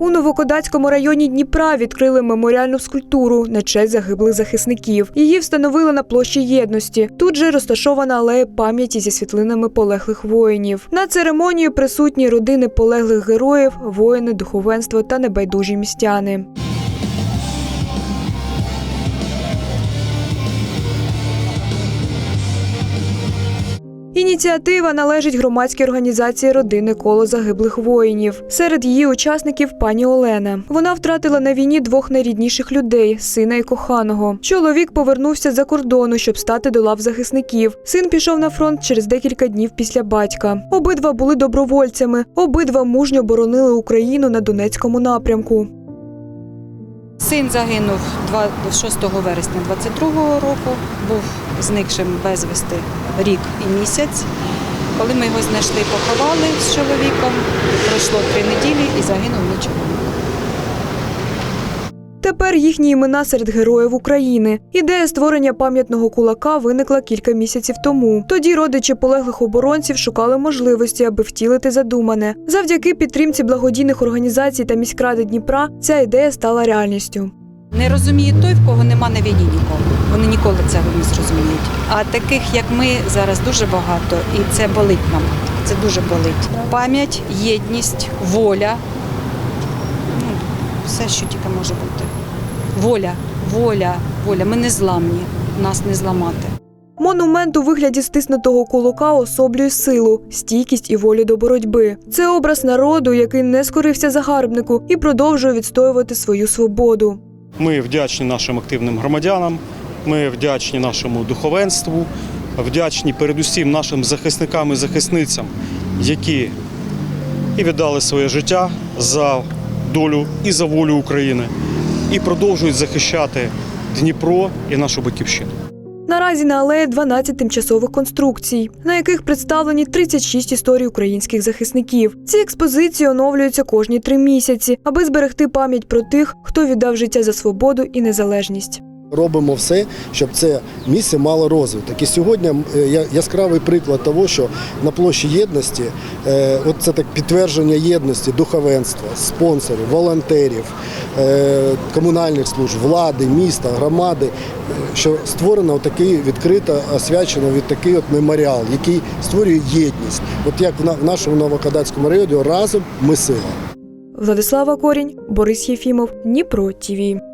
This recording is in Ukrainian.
У Новокодацькому районі Дніпра відкрили меморіальну скульптуру на честь загиблих захисників. Її встановили на площі єдності. Тут же розташована алея пам'яті зі світлинами полеглих воїнів. На церемонію присутні родини полеглих героїв, воїни, духовенство та небайдужі містяни. Ініціатива належить громадській організації родини коло загиблих воїнів. Серед її учасників пані Олена. Вона втратила на війні двох найрідніших людей сина і коханого. Чоловік повернувся за кордону, щоб стати до лав захисників. Син пішов на фронт через декілька днів після батька. Обидва були добровольцями. Обидва мужньо боронили Україну на Донецькому напрямку. Син загинув два- 6 вересня 22-го року, був зникшим безвісти рік і місяць. Коли ми його знайшли, поховали з чоловіком, пройшло три неділі і загинув нічого. Тепер їхні імена серед героїв України. Ідея створення пам'ятного кулака виникла кілька місяців тому. Тоді родичі полеглих оборонців шукали можливості, аби втілити задумане. Завдяки підтримці благодійних організацій та міськради Дніпра ця ідея стала реальністю. Не розуміє той, в кого нема на війні нікого. Вони ніколи цього не зрозуміють. А таких, як ми, зараз дуже багато, і це болить нам. Це дуже болить. Пам'ять, єдність, воля. Ну, все, що тільки може бути. Воля, воля, воля. Ми не зламні, нас не зламати. Монумент у вигляді стиснутого кулака особлює силу, стійкість і волю до боротьби. Це образ народу, який не скорився загарбнику і продовжує відстоювати свою свободу. Ми вдячні нашим активним громадянам, ми вдячні нашому духовенству, вдячні передусім нашим захисникам і захисницям, які і віддали своє життя за долю і за волю України, і продовжують захищати Дніпро і нашу батьківщину. Наразі на алеї 12 тимчасових конструкцій, на яких представлені 36 історій українських захисників. Ці експозиції оновлюються кожні три місяці, аби зберегти пам'ять про тих, хто віддав життя за свободу і незалежність. Робимо все, щоб це місце мало розвиток. І сьогодні е, яскравий приклад того, що на площі єдності, е, от це так підтвердження єдності духовенства, спонсорів, волонтерів, е, комунальних служб, влади, міста, громади, що створено такий відкрито освячено від такий от меморіал, який створює єдність. От як в нашому Новокадацькому районі разом ми сила. Владислава Корінь, Борис Єфімов, Дніпро ТІВІ.